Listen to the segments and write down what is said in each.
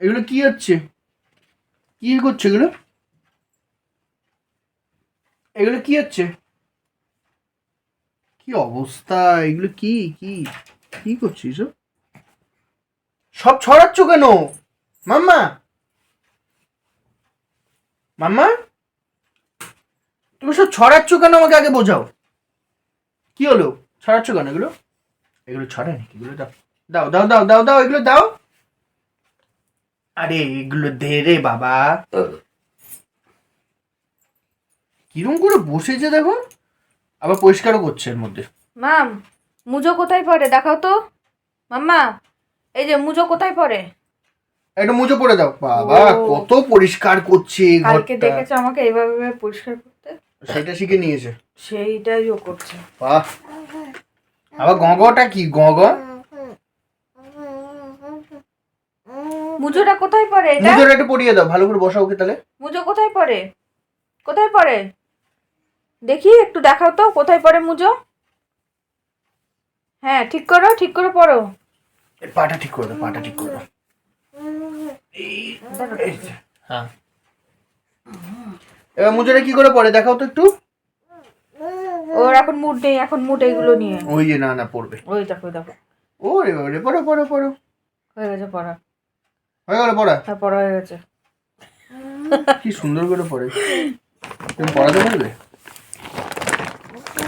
এগুলো কি হচ্ছে? কি করছে এগুলো? এগুলো কি হচ্ছে? কি অবস্থা? এগুলো কি? কি? কি করছিস সব ছড়াচ্ছ কেন? মাম্মা! মাম্মা! তুমি সব ছড়াচ্ছ কেন আমাকে আগে বোঝাও? কি হলো? ছড়াচ্ছ কেন এগুলো? এগুলো ছড়ায় নাকি এগুলো দাও। দাও দাও দাও দাও দাও, এগুলো দাও। আরে এগুলো দে রে বাবা। কিরম করে বসেছে দেখো? আবার পরিষ্কারও করছে এর মধ্যে। মাম মুজো কোথায় পড়ে? দেখাও তো। মাম্মা এই যে মুজো কোথায় পড়ে? একটা মুজো পরে দাও। বাবা কত পরিষ্কার করছে কালকে দেখেছ আমাকে এইভাবে এইভাবে পরিষ্কার করতে? সেটা শিখে নিয়েছে। সেইটাই ও করছে। বাহ। আবার গঙ্গটা কি? গঙ্গ মুজোটা কোথায় পড়ে এটা? মুজোটা একটু পরিয়ে দাও ভালো করে বসাও ওকে তাহলে। মুজো কোথায় পড়ে? কোথায় পড়ে? দেখি একটু দেখাও তো কোথায় পড়ে মুজো? হ্যাঁ ঠিক করো ঠিক করে পড়ো। এই পাটা ঠিক করে দাও পাটা ঠিক করে দাও। হ্যাঁ এবার মুজোটা কি করে পড়ে দেখাও তো একটু। ওর এখন মুড নেই এখন মুড এইগুলো নিয়ে। ওই যে না না পড়বে। ওই দেখো ওই দেখো। ও রে বাবা রে পড়ো পড়ো পড়ো। হয়ে গেছে পড়া। হয়ে গেল পড়া? হ্যাঁ পড়া হয়ে গেছে। কি সুন্দর করে পড়ে। তুমি পড়াতে পারবে?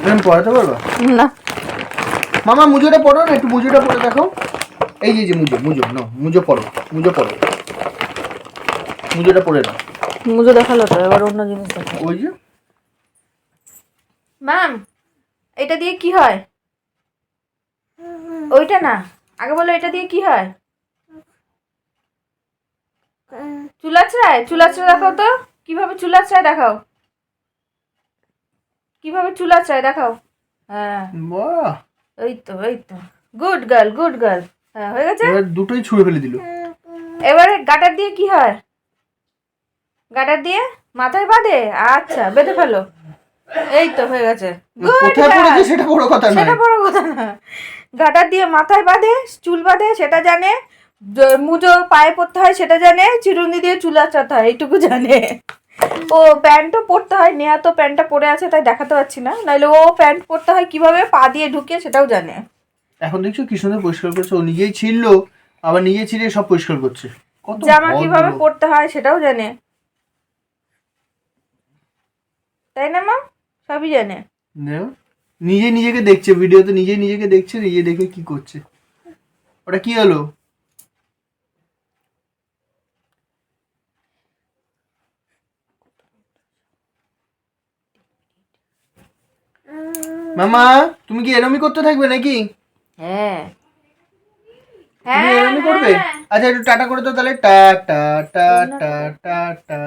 তুমি পড়াতে পারবা? না। মামা মুজোটা পড়ো না একটু মুজোটা পড়ে দেখো। এই যে যে মুজো মুজো না মুজো পড়ো মুজো পড়ো। মুজোটা পড়ে দাও মুজো দেখাল তো এবার অন্য জিনিস দেখো ওই যে। ম্যাম এটা দিয়ে কি হয়? ওইটা না আগে বলো এটা দিয়ে কি হয়? চুলাচড়ায় চুলাচড়া দেখাও তো। কীভাবে চুলাচড়ায় দেখাও? কীভাবে চুলাচড়ায় দেখাও? হ্যাঁ। এই তো এই তো। গুড গার্ল গুড গার্ল হ্যাঁ হয়ে গেছে? এবার দুটোই ছুঁড়ে ফেলে দিল। এবারে গাটার দিয়ে কি হয়? গাটার দিয়ে মাথায় বাঁধে? আচ্ছা বেঁধে ফেলো। এই তো হয়ে গেছে। সেটা বড় কথা নয়। সেটা বড় কথা না গাটার দিয়ে মাথায় বাঁধে চুল বাঁধে সেটা জানে। মুজো পায়ে পরতে হয় সেটা জানে চিরুনি দিয়ে চুল আঁচাতে হয় এইটুকু জানে। ও প্যান্টও পরতে হয় নেহা তো প্যান্টটা পরে আছে তাই দেখাতে পারছি না। নাহলে ও প্যান্ট পরতে হয় কীভাবে পা দিয়ে ঢুকিয়ে সেটাও জানে। এখন দেখছ কি সুন্দর পরিষ্কার করছে ও নিজেই ছিল আবার নিজে ছিঁড়ে সব পরিষ্কার করছে। জামা কীভাবে পরতে হয় সেটাও জানে। তাই না মা? সবই জানে। নিজে নিজেকে দেখছে ভিডিওতে নিজে নিজেকে দেখছে নিজে দেখে কি করছে। ওটা কি হলো? মামা তুমি কি এরমই করতে থাকবে নাকি? হ্যাঁ। তুমি এরমই করবে? আচ্ছা একটু টাটা করে দাও তাহলে। টা টা টা টা টা টা।